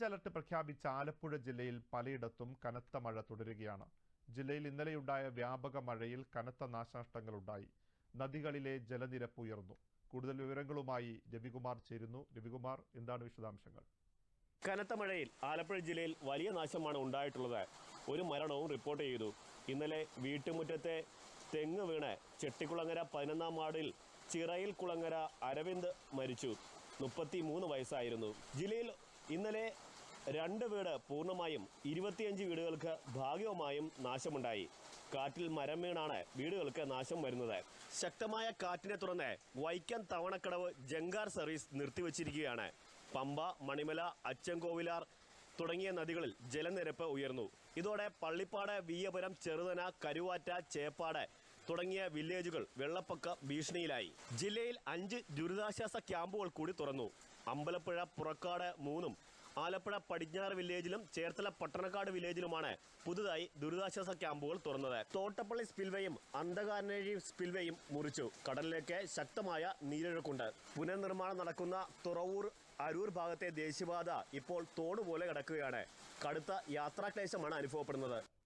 Orange alert പ്രഖ്യാപിച്ച ആലപ്പുഴ ജില്ലയിൽ പലയിടത്തും കനത്ത മഴ തുടരുകയാണ്. ജില്ലയിൽ ഇന്നലെയുണ്ടായ വ്യാപക മഴയിൽ കനത്ത നാശനഷ്ടങ്ങൾ ഉണ്ടായി. നദികളിലെ ജലനിരപ്പ് ഉയർന്നു. കൂടുതൽ വിവരങ്ങളുമായി രവികുമാർ ചേരുന്നു. രവികുമാർ എന്താണ് വിശദാംശങ്ങൾ? കനത്ത മഴയിൽ ആലപ്പുഴ ജില്ലയിൽ വലിയ നാശമാണ് ഉണ്ടായിട്ടുള്ളത്. ഒരു മരണവും റിപ്പോർട്ട് ചെയ്തു. ഇന്നലെ വീട്ടുമുറ്റത്തെ തെങ്ങ് വീണ് ചെട്ടിക്കുളങ്ങര പതിനൊന്നാം വാർഡിൽ ചിറയിൽ കുളങ്ങര അരവിന്ദ് മരിച്ചു. മുപ്പത്തി മൂന്ന് വയസ്സായിരുന്നു. ജില്ലയിൽ ഇന്നലെ രണ്ട് വീട് പൂർണമായും ഇരുപത്തിയഞ്ച് വീടുകൾക്ക് ഭാഗികമായും നാശമുണ്ടായി. കാറ്റിൽ മരം വീണാണ് വീടുകൾക്ക് നാശം വരുന്നത്. ശക്തമായ കാറ്റിനെ തുടർന്ന് വൈക്കം തവണക്കടവ് ജങ്കാർ സർവീസ് നിർത്തിവച്ചിരിക്കുകയാണ്. പമ്പ മണിമല അച്ചൻകോവിലാർ തുടങ്ങിയ നദികളിൽ ജലനിരപ്പ് ഉയർന്നു. ഇതോടെ പള്ളിപ്പാട് വീയപുരം ചെറുതന കരുവാറ്റ ചേപ്പാട് തുടങ്ങിയ വില്ലേജുകൾ വെള്ളപ്പൊക്ക ഭീഷണിയിലായി. ജില്ലയിൽ അഞ്ച് ദുരിതാശ്വാസ ക്യാമ്പുകൾ കൂടി തുറന്നു. അമ്പലപ്പുഴ പുറക്കാട് മൂന്നും ആലപ്പുഴ പടിഞ്ഞാറ് വില്ലേജിലും ചേർത്തല പട്ടണക്കാട് വില്ലേജിലുമാണ് പുതുതായി ദുരിതാശ്വാസ ക്യാമ്പുകൾ തുറന്നത്. തോട്ടപ്പള്ളി സ്പിൽവേയും അന്ധകാരനഴി സ്പിൽവേയും മുറിച്ചു. കടലിലേക്ക് ശക്തമായ നീരൊഴുക്കുണ്ട്. പുനർനിർമ്മാണം നടക്കുന്ന തുറവൂർ അരൂർ ഭാഗത്തെ ദേശീയപാത ഇപ്പോൾ തോടുപോലെ കിടക്കുകയാണ്. കടുത്ത യാത്രാക്ലേശമാണ് അനുഭവപ്പെടുന്നത്.